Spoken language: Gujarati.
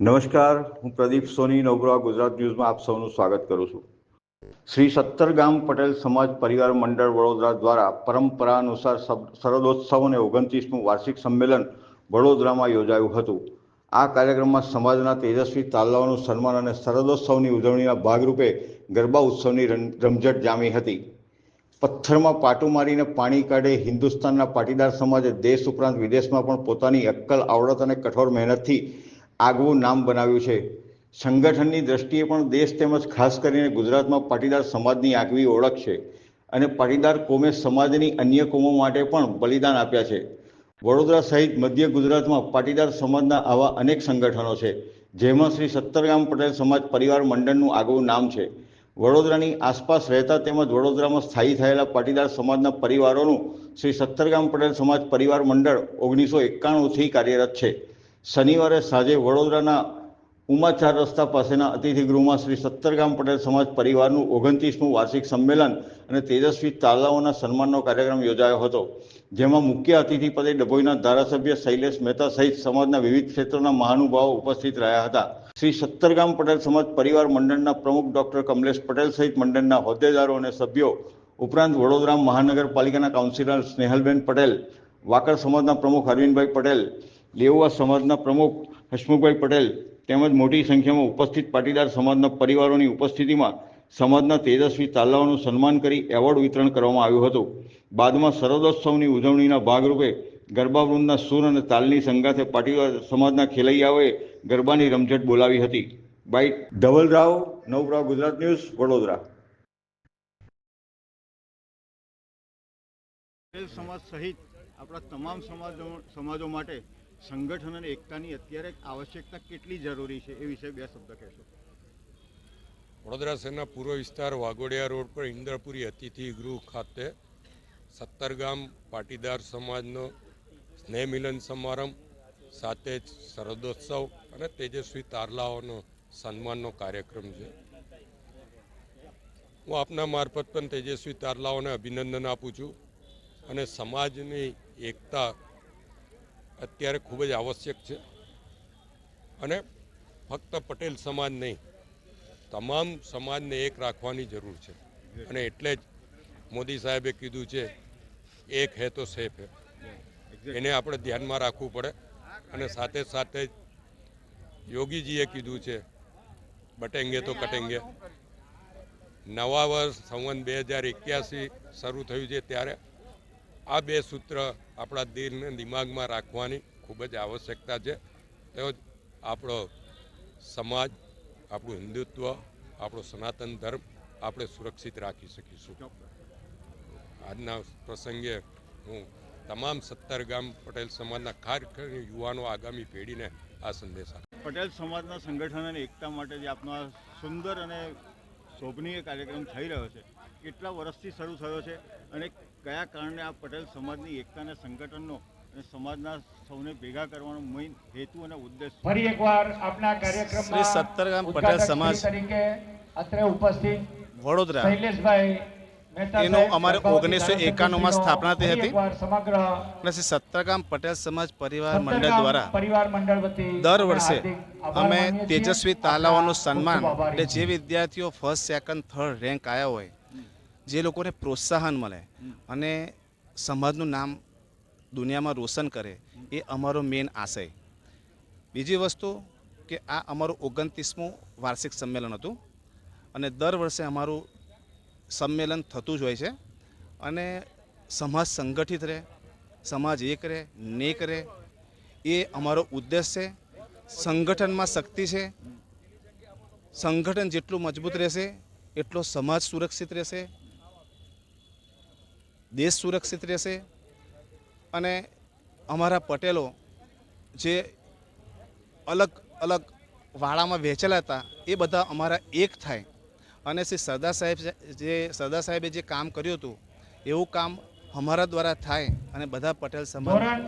નમસ્કાર, હું પ્રદીપ સોની નવગ્રહ ગુજરાત ન્યૂઝમાં આપ સૌનું સ્વાગત કરું છું. શ્રી સત્તરગામ પટેલ સમાજ પરિવાર મંડળ વડોદરા દ્વારા પરંપરા અનુસાર શરદોત્સવ અને ઓગણત્રીસમું વાર્ષિક સંમેલન વડોદરામાં યોજાયું હતું. આ કાર્યક્રમમાં સમાજના તેજસ્વી તાલાઓનું સન્માન અને શરદોત્સવની ઉજવણીના ભાગરૂપે ગરબા ઉત્સવની રમ- રમઝટ જામી હતી. પથ્થરમાં પાટું મારીને પાણી કાઢે હિન્દુસ્તાનના પાટીદાર સમાજે દેશ ઉપરાંત વિદેશમાં પણ પોતાની અક્કલ, આવડત અને કઠોર મહેનતથી આગવું નામ બનાવ્યું છે. સંગઠનની દ્રષ્ટિએ પણ દેશ તેમજ ખાસ કરીને ગુજરાતમાં પાટીદાર સમાજની આગવી ઓળખ છે અને પાટીદાર કોમે સમાજની અન્ય કોમો માટે પણ બલિદાન આપ્યા છે. વડોદરા સહિત મધ્ય ગુજરાતમાં પાટીદાર સમાજના આવા અનેક સંગઠનો છે, જેમાં શ્રી સત્તરગામ પટેલ સમાજ પરિવાર મંડળનું આગવું નામ છે. વડોદરાની આસપાસ રહેતા તેમજ વડોદરામાં સ્થાયી થયેલા પાટીદાર સમાજના પરિવારોનું શ્રી સત્તરગામ પટેલ સમાજ પરિવાર મંડળ ઓગણીસો એકાણુંથી કાર્યરત છે. શનિવારે સાંજે વડોદરાના ઉમાચાર રસ્તા પાસેના અતિથિગૃહમાં શ્રી સત્તરગામ પટેલ સમાજ પરિવારનું ઓગણત્રીસમું વાર્ષિક સંમેલન અને તેજસ્વી તાલાઓના સન્માનનો કાર્યક્રમ યોજાયો હતો, જેમાં મુખ્ય અતિથિ પદે ડભોઈના ધારાસભ્ય શૈલેષ મહેતા સહિત સમાજના વિવિધ ક્ષેત્રોના મહાનુભાવો ઉપસ્થિત રહ્યા હતા. શ્રી સત્તરગામ પટેલ સમાજ પરિવાર મંડળના પ્રમુખ ડોક્ટર કમલેશ પટેલ સહિત મંડળના હોદ્દેદારો અને સભ્યો, ઉપરાંત વડોદરા મહાનગરપાલિકાના કાઉન્સિલર સ્નેહલબેન પટેલ, વાકડ સમાજના પ્રમુખ અરવિંદભાઈ પટેલ લેઉવા સમાજના પ્રમુખ હસમુખભાઈ પટેલ તેમજ મોટી સંખ્યામાં ઉપસ્થિત પાટીદાર સમાજના પરિવારોની ઉપસ્થિતિમાં સમાજના તેજસ્વી તાલાઓનું સન્માન કરી એવોર્ડ વિતરણ કરવામાં આવ્યું હતું. બાદમાં શરદોત્સવની ઉજવણીના ભાગરૂપે ગરબા વૃંદના સૂર અને તાલની સંગાથે પાટીદાર સમાજના ખેલૈયાઓએ ગરબાની રમઝટ બોલાવી હતી. બાઈ ધવલ રાવ નવરાવ ગુજરાત ન્યૂઝ, વડોદરા. સમાજ સહિત આપણા તમામ સમાજો સમાજો માટે સંગઠન અને એકતાની અત્યારે આવશ્યકતા કેટલી જરૂરી છે એ વિશે બે શબ્દ કહેશો. વડોદરા શહેરના પૂર્વ વિસ્તાર વાઘોડિયા રોડ પર ઇન્દ્રપુરી અતિથિ ગૃહ ખાતે સત્તરગામ પાટીદાર સમાજનો સ્નેહ મિલન સમારંભ, સાથે જ શરદોત્સવ અને તેજસ્વી તારલાઓનો સન્માનનો કાર્યક્રમ છે. હું આપના મારફત પણ તેજસ્વી તારલાઓને અભિનંદન આપું છું અને સમાજની એકતા અત્યારે ખૂબ જ આવશ્યક છે. અને ફક્ત પટેલ સમાજ નહીં, તમામ સમાજને એક રાખવાની જરૂર છે. અને એટલે જ મોદી સાહેબે કીધું છે, એક હે તો સેફ હે. એને આપણે ધ્યાનમાં રાખવું પડે. અને સાથે સાથે જ યોગીજીએ કીધું છે, બટેંગે તો કટેંગે. નવા વર્ષ સંવંત બે હજાર એક્યાસી શરૂ થયું છે ત્યારે આ બે સૂત્ર આપણા દિલને દિમાગમાં રાખવાની ખૂબ જ આવશ્યકતા છે. તેમજ આપણો સમાજ, આપણું હિન્દુત્વ, આપણો સનાતન ધર્મ આપણે સુરક્ષિત રાખી શકીશું. આજના પ્રસંગે હું તમામ સત્તર ગામ પટેલ સમાજના ખાસ કરીને યુવાનો આગામી પેઢીને આ સંદેશ આપે પટેલ સમાજના સંગઠન અને એકતા માટે જે આપનો સુંદર અને શોભનીય કાર્યક્રમ થઈ રહ્યો છે કેટલા વર્ષથી શરૂ થયો છે અને કયા કારણે આ પટેલ સમાજની એકતા અને સંગઠનનો અને સમાજના સૌને ભેગા કરવાનો મેઇન હેતુ અને ઉદ્દેશ ફરી એકવાર આપના કાર્યક્રમમાં શ્રી સત્તરગામ પટેલ સમાજ તરીકે અત્રે ઉપસ્થિત વડોદરા. શૈલેષભાઈ એનો અમારે ઓગણીસો 1991 માં સ્થાપના થઈ હતી. એકવાર સમગ્ર અને શ્રી સત્તરગામ પટેલ સમાજ પરિવાર મંડળ દ્વારા પરિવાર મંડળ દર વર્ષે અમે તેજસ્વી તાલાઓનું સન્માન એટલે જે વિદ્યાર્થીઓ ફર્સ્ટ સેકન્ડ થર્ડ રેન્ક આવ્યા હોય જે લોકોને પ્રોત્સાહન મળે અને સમાજનું નામ દુનિયામાં રોશન કરે, એ અમારો મેઇન આશય. બીજી વસ્તુ કે આ અમારું ઓગણત્રીસમું વાર્ષિક સંમેલન હતું અને દર વર્ષે અમારું સંમેલન થતું જ હોય છે અને સમાજ સંગઠિત રહે, સમાજ એક રહે, નેક રહે, એ અમારો ઉદ્દેશ છે. સંગઠનમાં શક્તિ છે. સંગઠન જેટલું મજબૂત રહેશે, એટલો સમાજ સુરક્ષિત રહેશે. દેશ સુરક્ષિત રહેશે અને અમારા પટેલો જે અલગ અલગ વાળામાં વહેંચેલા હતા, એ બધા અમારા એક થાય. અને શ્રી સરદાર સાહેબ જે સરદાર સાહેબે જે કામ કર્યું હતું, એવું કામ અમારા દ્વારા થાય અને બધા પટેલ સમાજ